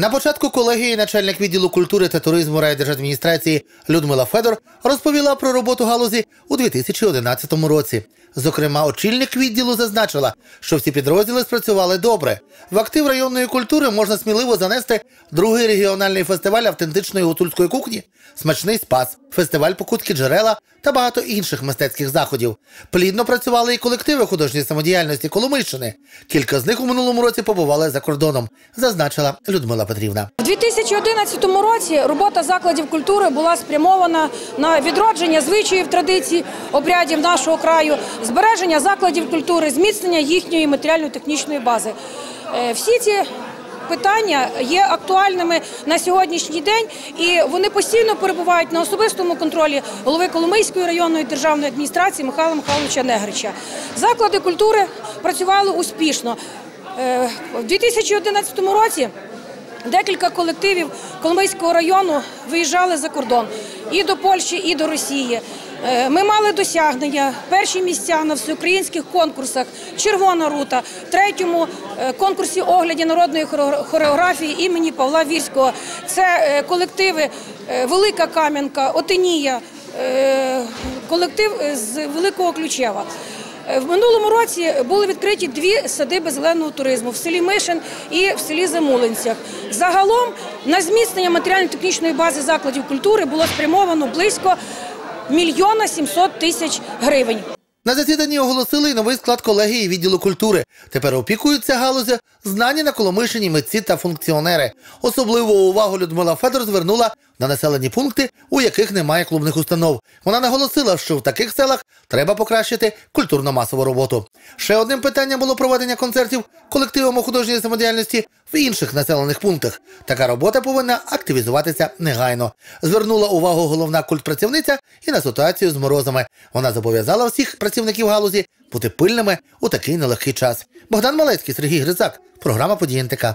На початку колегії начальник відділу культури та туризму райдержадміністрації Людмила Федор розповіла про роботу галузі у 2011 році. Зокрема, очільник відділу зазначила, що всі підрозділи спрацювали добре. В актив районної культури можна сміливо занести другий регіональний фестиваль автентичної гуцульської кухні, смачний спас, фестиваль покутки джерела та багато інших мистецьких заходів. Плідно працювали і колективи художньої самодіяльності Коломийщини. Кілька з них у минулому році побували за кордоном, зазначила Людмила Петрівна. У 2011 році робота закладів культури була спрямована на відродження звичаїв, традицій, обрядів нашого краю, збереження закладів культури, зміцнення їхньої матеріально-технічної бази. Е, Всі ці питання є актуальними на сьогоднішній день, і вони постійно перебувають на особистому контролі голови Коломийської районної державної адміністрації Михайла Михайловича Негрича. Заклади культури працювали успішно. Е, У 2011 році Декілька колективів Коломийського району виїжджали за кордон і до Польщі, і до Росії. Е, Ми мали досягнення перші місця на всеукраїнських конкурсах Червона рута, третьому е, конкурсі огляді народної хореографії імені Павла Вірського. Це е, колективи Велика Кам'янка, Отинія, колектив з Великого Ключева. Е, В минулому році були відкриті дві садиби зеленого туризму в селі Мишин і в селі Замулинцях. Загалом на зміцнення матеріально-технічної бази закладів культури було спрямовано близько мільйона сімсот тисяч гривень. На засіданні оголосили й новий склад колегії відділу культури. Тепер опікуються галузя знані на Коломишині митці та функціонери. Особливу увагу Людмила Федор звернула на населені пункти, у яких немає клубних установ. Вона наголосила, що в таких селах треба покращити культурно-масову роботу. Ще одним питанням було проведення концертів колективом художньої самодіяльності в інших населених пунктах. Така робота повинна активізуватися негайно. Звернула увагу головна культпрацівниця і на ситуацію з морозами. Вона зобов'язала всіх працівників галузі бути пильними у такий нелегкий час. Богдан Малецький, Сергій Грицак, програма «Події НТК».